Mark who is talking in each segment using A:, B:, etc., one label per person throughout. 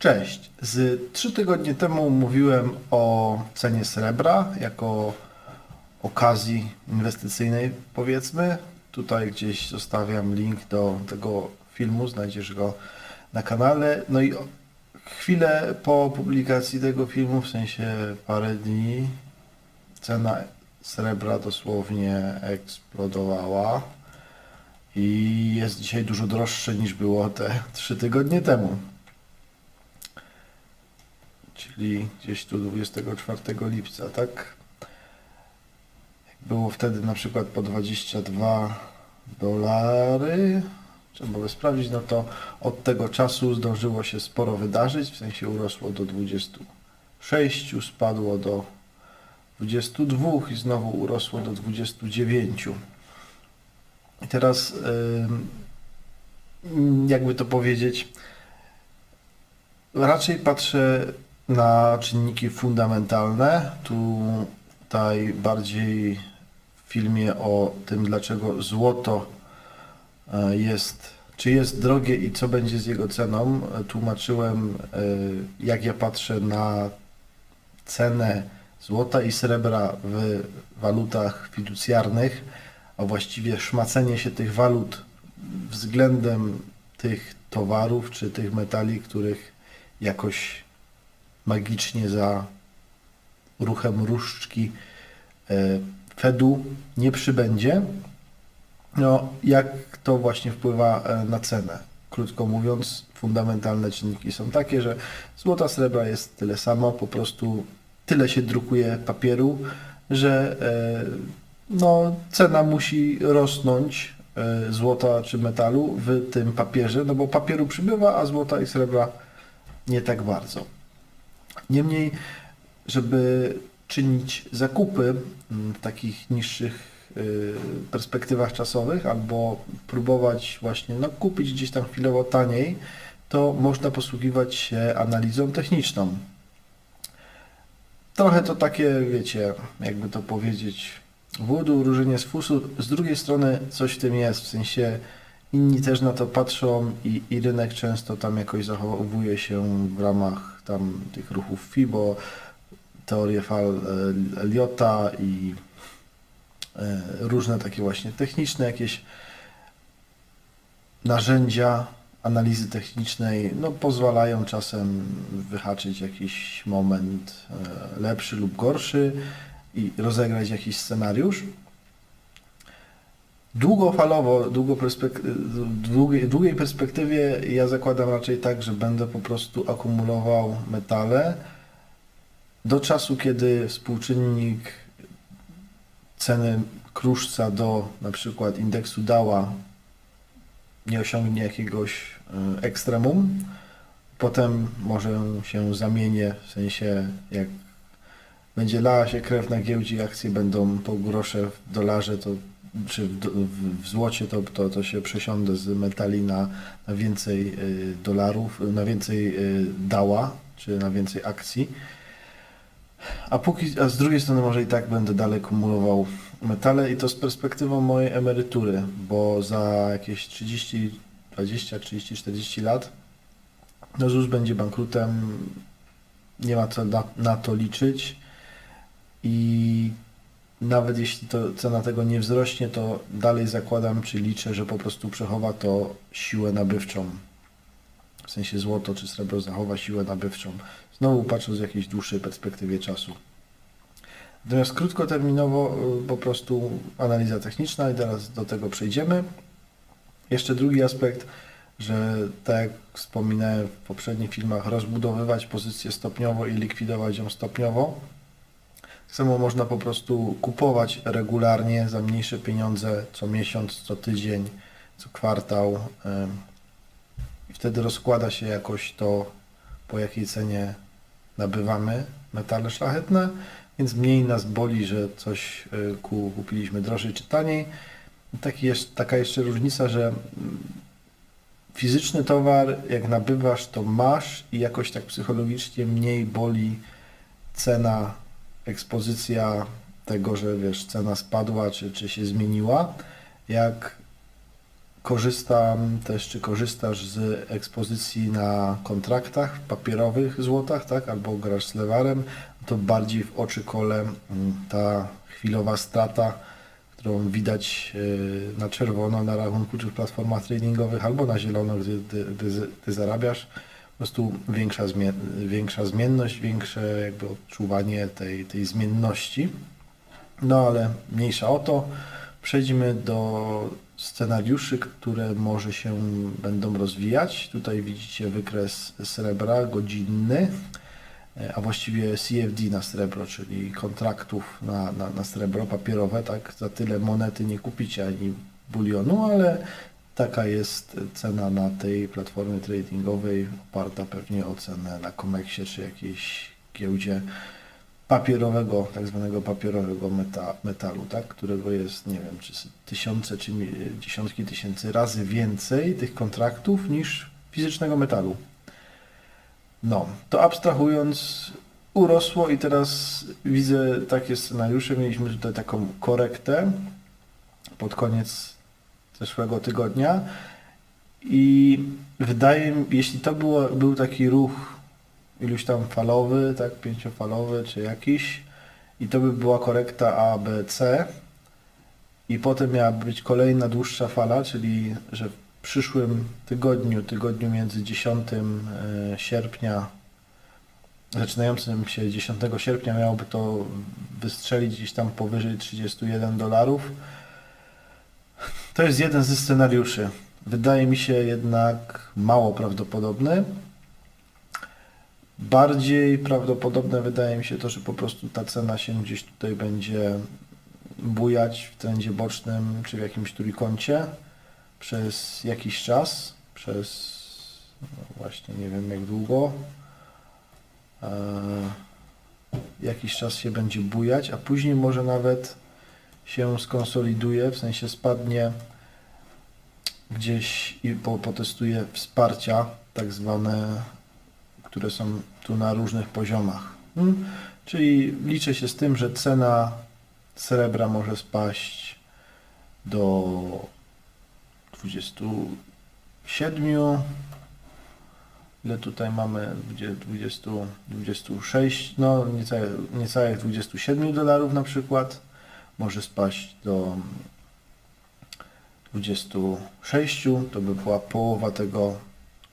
A: Cześć. Z trzy tygodnie temu mówiłem o cenie srebra jako okazji inwestycyjnej, powiedzmy. Tutaj gdzieś zostawiam link do tego filmu, znajdziesz go na kanale. No i chwilę po publikacji tego filmu, w sensie parę dni, cena srebra dosłownie eksplodowała i jest dzisiaj dużo droższe niż było te trzy tygodnie temu. Czyli gdzieś tu 24 lipca, tak? Było wtedy na przykład po 22 dolary, trzeba by sprawdzić, no to od tego czasu zdążyło się sporo wydarzyć, w sensie urosło do 26, spadło do 22 i znowu urosło do 29. I teraz, jakby to powiedzieć, raczej patrzę na czynniki fundamentalne. Tutaj bardziej w filmie o tym, dlaczego złoto e, jest, czy jest drogie i co będzie z jego ceną, tłumaczyłem, e, jak ja patrzę na cenę złota i srebra w walutach fiducjarnych, a właściwie szmacenie się tych walut względem tych towarów czy tych metali, których jakoś magicznie za ruchem różdżki e, Fedu nie przybędzie. No, jak to właśnie wpływa e, na cenę? Krótko mówiąc, fundamentalne czynniki są takie, że złota, srebra jest tyle samo, po prostu tyle się drukuje papieru, że e, no, cena musi rosnąć złota czy metalu w tym papierze, no bo papieru przybywa, a złota i srebra nie tak bardzo. Niemniej, żeby czynić zakupy mm, w takich niższych y, perspektywach czasowych albo próbować właśnie no, kupić gdzieś tam chwilowo taniej, to można posługiwać się analizą techniczną. Trochę to takie, wiecie, jakby to powiedzieć, wódu, różenie z fusu. Z drugiej strony coś w tym jest, w sensie inni też na to patrzą i, i rynek często tam jakoś zachowuje się w ramach tam tych ruchów FIBO, teorie fal e, Eliota i e, różne takie właśnie techniczne jakieś narzędzia analizy technicznej no, pozwalają czasem wyhaczyć jakiś moment e, lepszy lub gorszy i rozegrać jakiś scenariusz. Długofalowo, długo długiej, długiej perspektywie ja zakładam raczej tak, że będę po prostu akumulował metale do czasu, kiedy współczynnik ceny kruszca do na przykład indeksu Dała nie osiągnie jakiegoś y, ekstremum. Potem może się zamienię, w sensie jak będzie lała się krew na giełdzie, akcje będą po grosze w dolarze, to czy w, w, w złocie, to, to, to się przesiądę z metali na, na więcej y, dolarów, na więcej y, dała, czy na więcej akcji. A, póki, a z drugiej strony może i tak będę dalej kumulował metale i to z perspektywą mojej emerytury, bo za jakieś 30, 20, 30, 40 lat no ZUS będzie bankrutem, nie ma co na, na to liczyć i nawet jeśli to cena tego nie wzrośnie, to dalej zakładam, czy liczę, że po prostu przechowa to siłę nabywczą. W sensie złoto czy srebro zachowa siłę nabywczą. Znowu patrząc w jakiejś dłuższej perspektywie czasu. Natomiast krótkoterminowo y, po prostu analiza techniczna i teraz do tego przejdziemy. Jeszcze drugi aspekt, że tak jak wspominałem w poprzednich filmach, rozbudowywać pozycję stopniowo i likwidować ją stopniowo. Samo można po prostu kupować regularnie za mniejsze pieniądze co miesiąc, co tydzień, co kwartał. I wtedy rozkłada się jakoś to, po jakiej cenie nabywamy metale szlachetne, więc mniej nas boli, że coś y, ku- kupiliśmy drożej czy taniej. Taki jest, taka jeszcze różnica, że mm, fizyczny towar, jak nabywasz, to masz i jakoś tak psychologicznie mniej boli cena, ekspozycja tego, że wiesz, cena spadła czy, czy się zmieniła, jak korzystam też, czy korzystasz z ekspozycji na kontraktach papierowych złotach, tak, albo grasz z lewarem, to bardziej w oczy kole mm, ta chwilowa strata, którą widać y, na czerwono na rachunku czy w platformach tradingowych, albo na zielono, gdy, gdy, gdy, zarabiasz, prostu większa, zmien, większa zmienność, większe jakby odczuwanie tej, tej zmienności. No ale mniejsza o to. Przejdźmy do scenariuszy, które może się będą rozwijać. Tutaj widzicie wykres srebra godzinny, e, a właściwie CFD na srebro, czyli kontraktów na, na, na srebro papierowe. Tak, za tyle monety nie kupicie ani bulionu, ale taka jest cena na tej platformie tradingowej, oparta pewnie o cenę na Comexie czy jakiejś giełdzie papierowego, tak zwanego papierowego meta, metalu, tak, którego jest, nie wiem, czy tysiące, czy dziesiątki tysięcy razy więcej tych kontraktów niż fizycznego metalu. No, to abstrahując, urosło i teraz widzę takie scenariusze. Mieliśmy tutaj taką korektę pod koniec zeszłego tygodnia i wydaje mi, jeśli to było, był taki ruch iluś tam falowy, tak, pięciofalowy czy jakiś i to by była korekta A, B, C i potem miała być kolejna dłuższa fala, czyli że w przyszłym tygodniu, tygodniu między 10 e, sierpnia zaczynającym się 10 sierpnia miałoby to wystrzelić gdzieś tam powyżej 31 dolarów. To jest jeden ze scenariuszy. Wydaje mi się jednak mało prawdopodobny. Bardziej prawdopodobne wydaje mi się to, że po prostu ta cena się gdzieś tutaj będzie bujać w trendzie bocznym czy w jakimś trójkącie przez jakiś czas, przez no właśnie nie wiem jak długo. E, jakiś czas się będzie bujać, a później może nawet się skonsoliduje, w sensie spadnie gdzieś i po, potestuje wsparcia, tak zwane, które są tu na różnych poziomach. Mm, Czyli liczę się z tym, że cena srebra może spaść do 27, ile tutaj mamy, Dwudzie- 20, 26, no niecałe, niecałych 27 dolarów na przykład, może spaść do 26, to by była połowa tego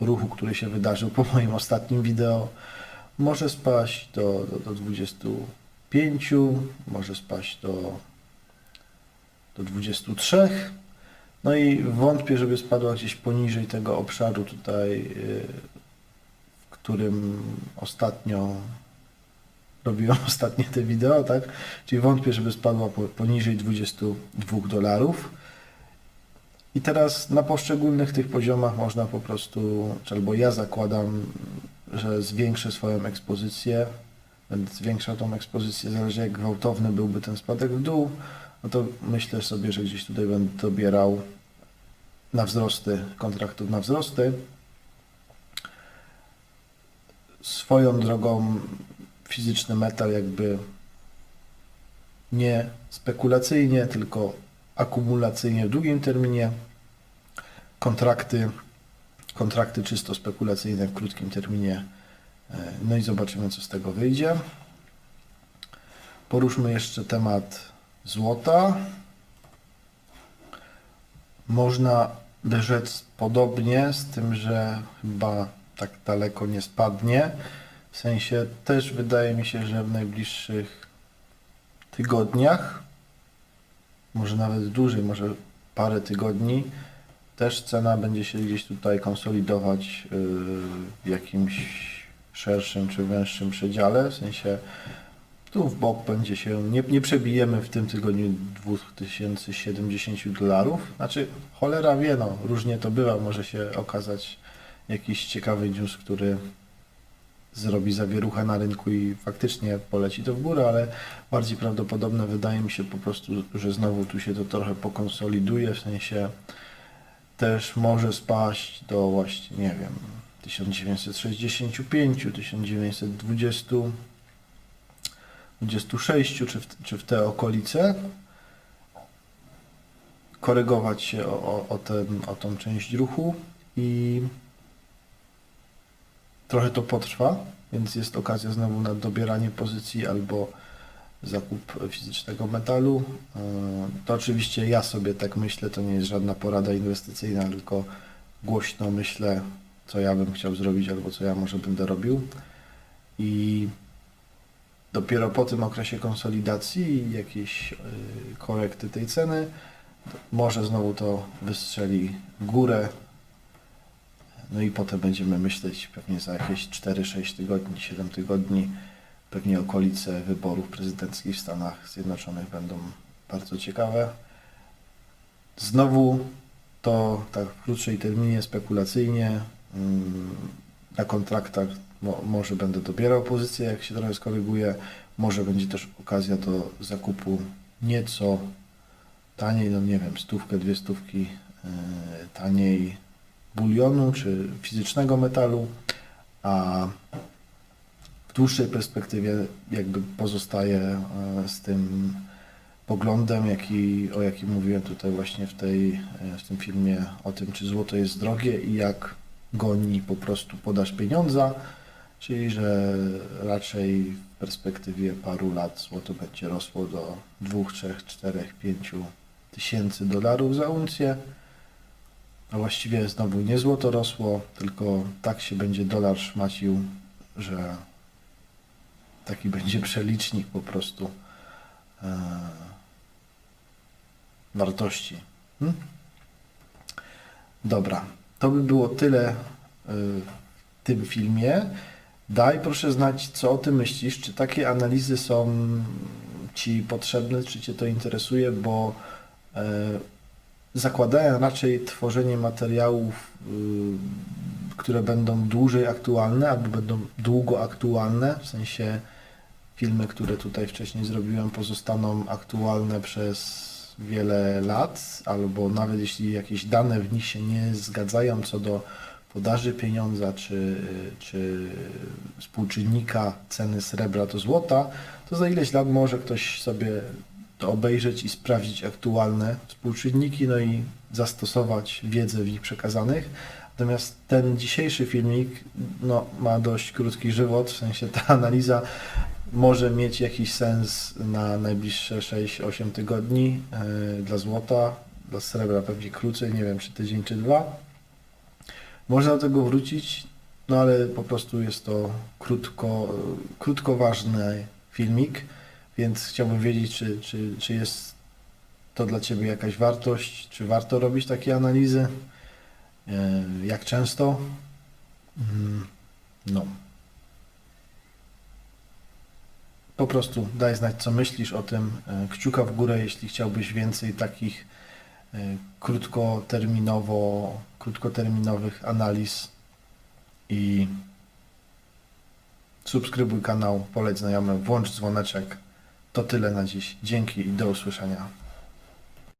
A: ruchu, który się wydarzył po moim ostatnim wideo. Może spaść do, do, do 25, może spaść do, do 23. No i wątpię, żeby spadła gdzieś poniżej tego obszaru tutaj, yy, w którym ostatnio robiłem ostatnie te wideo, tak? Czyli wątpię, żeby spadła po- poniżej 22 dolarów. I teraz na poszczególnych tych poziomach można po prostu, albo ja zakładam, że zwiększę swoją ekspozycję, będę zwiększał tą ekspozycję, zależy jak gwałtowny byłby ten spadek w dół, no to myślę sobie, że gdzieś tutaj będę dobierał na wzrosty, kontraktów na wzrosty. Swoją drogą fizyczny metal jakby nie spekulacyjnie, tylko akumulacyjnie w długim terminie. Kontrakty, kontrakty czysto spekulacyjne w krótkim terminie. E, No i zobaczymy, co z tego wyjdzie. Poruszmy jeszcze temat złota. Można by rzec podobnie, z tym, że chyba tak daleko nie spadnie. W sensie też wydaje mi się, że w najbliższych tygodniach, może nawet dłużej, może parę tygodni, też cena będzie się gdzieś tutaj konsolidować yy, w jakimś szerszym czy węższym przedziale, w sensie tu w bok będzie się, nie, nie przebijemy w tym tygodniu 2070 dolarów, znaczy cholera wie, no różnie to bywa, może się okazać jakiś ciekawy news, który zrobi zawieruchę na rynku i faktycznie poleci to w górę, ale bardziej prawdopodobne wydaje mi się po prostu, że znowu tu się to trochę pokonsoliduje, w sensie też może spaść do właśnie, nie wiem, 1965, 1920, 26 czy w, czy w te okolice. korygować się o, o, o, ten, o tą część ruchu i trochę to potrwa, więc jest okazja znowu na dobieranie pozycji albo zakup fizycznego metalu. Yy, To oczywiście ja sobie tak myślę, to nie jest żadna porada inwestycyjna, tylko głośno myślę, co ja bym chciał zrobić albo co ja może będę robił. I dopiero po tym okresie konsolidacji i jakiejś yy, korekty tej ceny, może znowu to wystrzeli górę. No i potem będziemy myśleć pewnie za jakieś 4-6 tygodni, 7 tygodni, pewnie okolice wyborów prezydenckich w Stanach Zjednoczonych będą bardzo ciekawe. Znowu to tak w krótszej terminie spekulacyjnie mm, na kontraktach mo, może będę dobierał pozycję, jak się trochę skoryguje. Może będzie też okazja do zakupu nieco taniej, no nie wiem, stówkę, dwie stówki yy, taniej bulionu czy fizycznego metalu, a w dłuższej perspektywie jakby pozostaje e, z tym poglądem, jaki, o jakim mówiłem tutaj właśnie w, tej, e, w tym filmie, o tym, czy złoto jest drogie i jak goni po prostu podaż pieniądza, czyli że raczej w perspektywie paru lat złoto będzie rosło do 2, 3, 4, 5 tysięcy dolarów za uncję. A właściwie znowu nie złoto rosło, tylko tak się będzie dolar szmacił, że taki będzie przelicznik po prostu e, wartości. Hmm? Dobra, to by było tyle e, w tym filmie. Daj proszę znać, co o tym myślisz, czy takie analizy są Ci potrzebne, czy Cię to interesuje, bo e, zakładałem raczej tworzenie materiałów, y, które będą dłużej aktualne albo będą długo aktualne, w sensie filmy, które tutaj wcześniej zrobiłem, pozostaną aktualne przez wiele lat, albo nawet jeśli jakieś dane w nich się nie zgadzają co do podaży pieniądza czy, czy współczynnika ceny srebra do złota, to za ileś lat może ktoś sobie to obejrzeć i sprawdzić aktualne współczynniki, no i zastosować wiedzę w nich przekazanych. Natomiast ten dzisiejszy filmik no, ma dość krótki żywot, w sensie ta analiza może mieć jakiś sens na najbliższe 6-8 tygodni yy, dla złota, dla srebra pewnie krócej, nie wiem czy tydzień czy dwa. Można do tego wrócić, no ale po prostu jest to krótko, krótko ważny filmik, więc chciałbym wiedzieć, czy, czy, czy jest to dla Ciebie jakaś wartość, czy warto robić takie analizy, E, jak często. Mm, No. Po prostu daj znać, co myślisz o tym. E, Kciuka w górę, jeśli chciałbyś więcej takich e, krótkoterminowo, krótkoterminowych analiz i subskrybuj kanał, poleć znajomym, włącz dzwoneczek. To tyle na dziś. Dzięki i do usłyszenia.